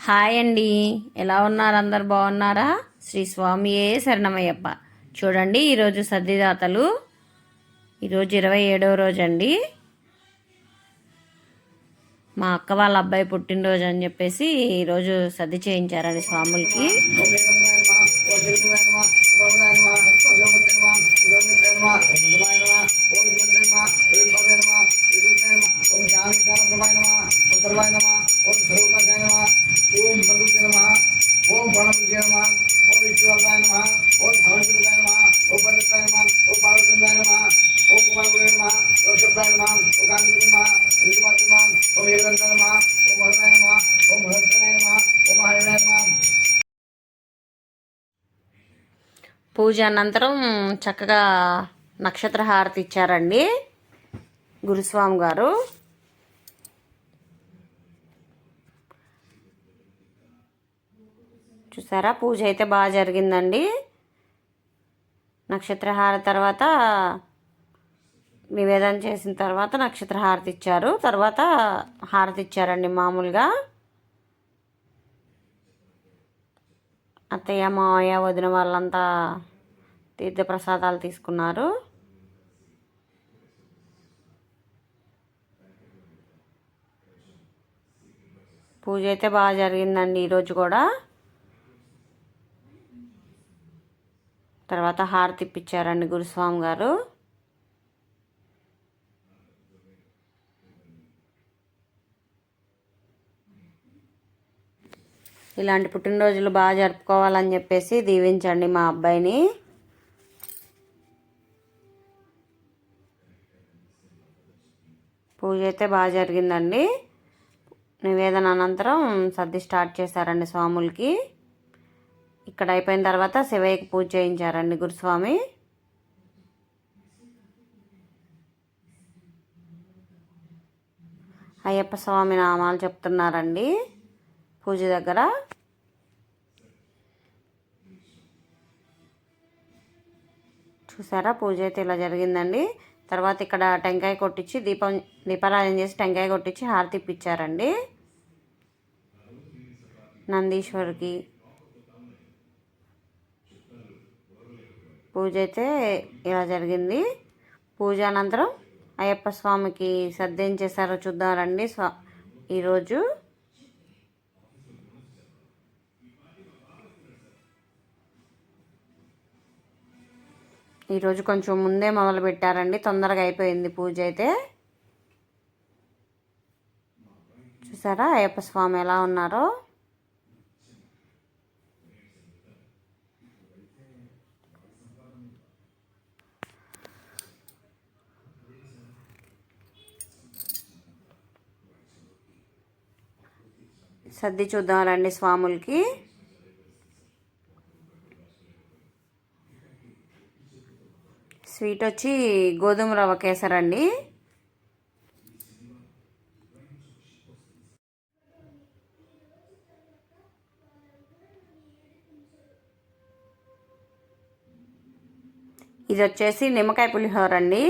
Hi అండి ఎలా ఉన్నారు అందరు బాగున్నారా శ్రీ స్వామియే శరణమయ్యప్ప చూడండి ఈరోజు సద్దిదాతలు ఈరోజు ఇరవై ఏడవ రోజు అండి మా అక్క వాళ్ళ అబ్బాయి పుట్టినరోజు అని చెప్పేసి ఈరోజు సర్ది చేయించారండి స్వాములకి ఓం అనంతరం చక్కగా నక్షత్ర హారతి ఇచ్చారండి గురుస్వామి గారు. చూసారా? పూజ అయితే బాగా జరిగిందండి. నక్షత్రహార తర్వాత నివేదన చేసిన తర్వాత నక్షత్ర హారతి ఇచ్చారు. తర్వాత హారతి ఇచ్చారండి మామూలుగా. అత్తయ్య మావయ్య వదిన వాళ్ళంతా తీర్థప్రసాదాలు తీసుకున్నారు. పూజ అయితే బాగా జరిగిందండి ఈరోజు కూడా. తర్వాత హారతి ఇప్పించారండి గురుస్వామి గారు. ఇలాంటి పుట్టినరోజులు బాగా జరుపుకోవాలని చెప్పేసి దీవించండి మా అబ్బాయిని. పూజ అయితే బాగా జరిగిందండి. నివేదన అనంతరం సర్ది స్టార్ట్ చేశారండి స్వాములకి. ఇక్కడ అయిపోయిన తర్వాత శివయ్యకి పూజ చేయించారండి గురుస్వామి. అయ్యప్ప స్వామి నామాలు చెప్తున్నారండి పూజ దగ్గర. చూసారా? పూజ అయితే ఇలా జరిగిందండి. తర్వాత ఇక్కడ టెంకాయ కొట్టించి దీపం దీపారాధన చేసి టెంకాయ కొట్టించి హారతి ఇప్పించారండి. నందీశ్వరికి పూజ అయితే ఇలా జరిగింది. పూజ అనంతరం అయ్యప్ప స్వామికి సద్యం చేశారో చూద్దామండి స్వా ఈరోజు ఈరోజు కొంచెం ముందే మొదలు పెట్టారండి. తొందరగా అయిపోయింది పూజ అయితే. చూసారా? అయ్యప్ప స్వామి ఎలా ఉన్నారో? సర్ది చూద్దామండి స్వాములకి. స్వీట్ వచ్చి గోధుమ రవ్వ కేసరండి ఇది వచ్చేసి నిమ్మకాయ పులిహోర అండి.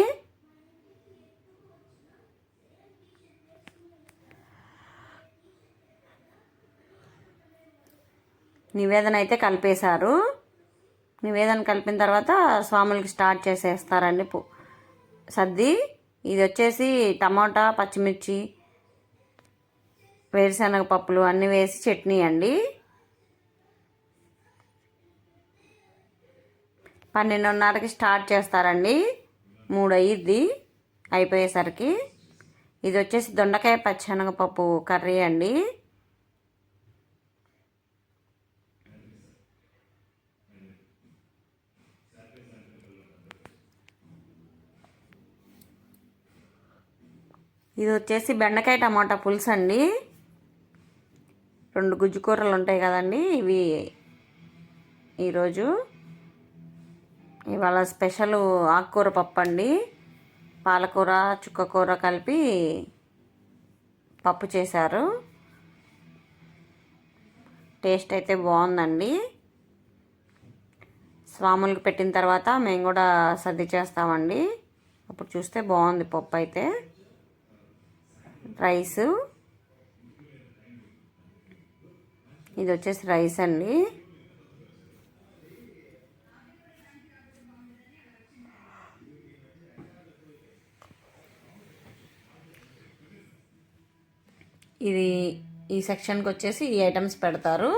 నివేదన అయితే కలిపేశారు. నివేదన కలిపిన తర్వాత స్వాములకి స్టార్ట్ చేసేస్తారండి పు సర్ది ఇది వచ్చేసి టమాటా పచ్చిమిర్చి వేరుశనగ పప్పులు అన్నీ వేసి చట్నీ అండి. పన్నెండున్నరకి స్టార్ట్ చేస్తారండి. మూడు అయ్యిద్ది అయిపోయేసరికి. ఇది వచ్చేసి దొండకాయ పచ్చెనగపప్పు కర్రీ అండి. ఇది వచ్చేసి బెండకాయ టమాటా పులుసు అండి రెండు గుజ్జు కూరలు ఉంటాయి కదండి ఇవి ఈరోజు. ఇవాళ స్పెషల్ ఆకుకూర పప్పు అండి పాలకూర చుక్కకూర కలిపి పప్పు చేశారు. టేస్ట్ అయితే బాగుందండి. స్వాములకు పెట్టిన తర్వాత మేము కూడా సర్ది చేస్తామండి. అప్పుడు చూస్తే బాగుంది పప్పు అయితే. రైసు. ఇది వచ్చేసి రైస్ అండి ఇది ఈ సెక్షన్కి వచ్చేసి ఈ ఐటమ్స్ పెడతారు.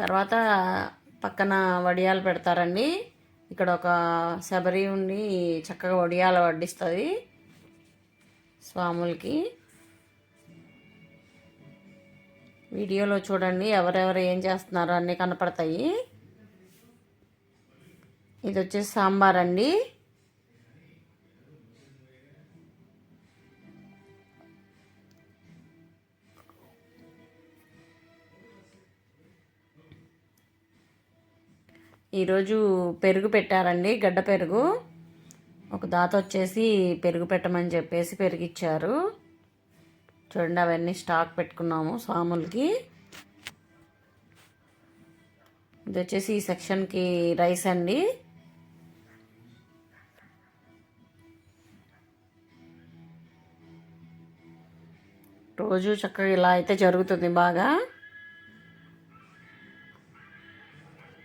తర్వాత పక్కన వడియాలు పెడతారండి. ఇక్కడ ఒక శబరి ఉండి చక్కగా వడియాలు వడ్డిస్తుంది. స్వాములకి. వీడియోలో చూడండి ఎవరెవరు ఏం చేస్తున్నారో అన్నీ కనపడతాయి. ఇది వచ్చేసి సాంబార్ అండి. ఈరోజు పెరుగు పెట్టారండి గడ్డ పెరుగు. ఒక దాత వచ్చేసి పెరుగు పెట్టమని చెప్పేసి పెరిగిచ్చారు. చూడండి అవన్నీ స్టాక్ పెట్టుకున్నాము స్వాములకి. ఇది వచ్చేసి ఈ సెక్షన్కి రైస్ అండి. రోజు చక్కగా ఇలా అయితే జరుగుతుంది బాగా.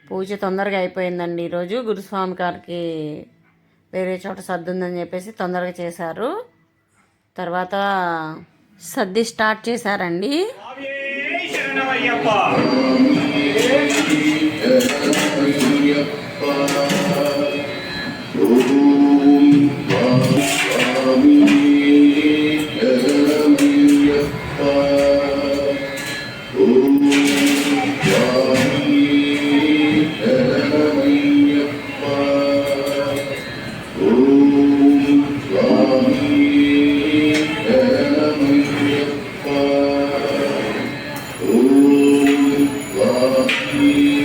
పూజ తొందరగా అయిపోయిందండి. ఈరోజు గురుస్వామి గారికి వేరే చోట సర్దుందని చెప్పేసి తొందరగా చేశారు. తర్వాత సర్ది స్టార్ట్ చేశారండి. శరణమయ్యప్ప You.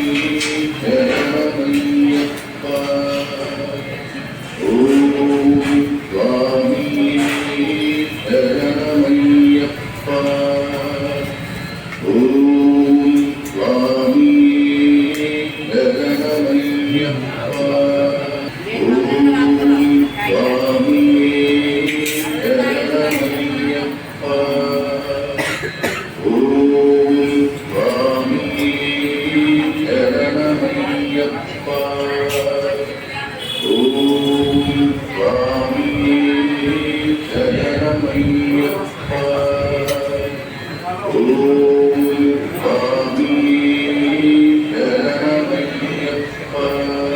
Amen.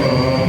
Amen.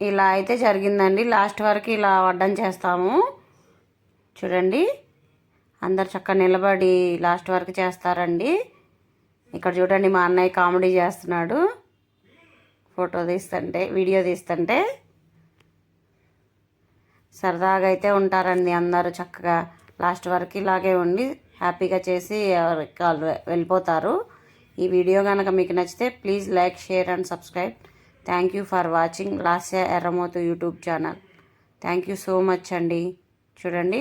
ఇలా అయితే జరిగిందండి. లాస్ట్ వరకు ఇలా వడ్డం చేస్తాము. చూడండి. అందరు చక్కగా నిలబడి లాస్ట్ వరకు చేస్తారండి. ఇక్కడ చూడండి మా అన్నయ్య కామెడీ చేస్తున్నాడు. ఫోటో తీస్తుంటే వీడియో తీస్తుంటే. సరదాగా అయితే ఉంటారండి అందరూ చక్కగా. లాస్ట్ వరకు ఇలాగే ఉండి హ్యాపీగా చేసి ఎవరికి వాళ్ళు వెళ్ళిపోతారు. ఈ వీడియో కనుక మీకు నచ్చితే please like share and subscribe. Thank you for watching Lasya Erramothu YouTube channel. Thank you so much అండి. చూడండి.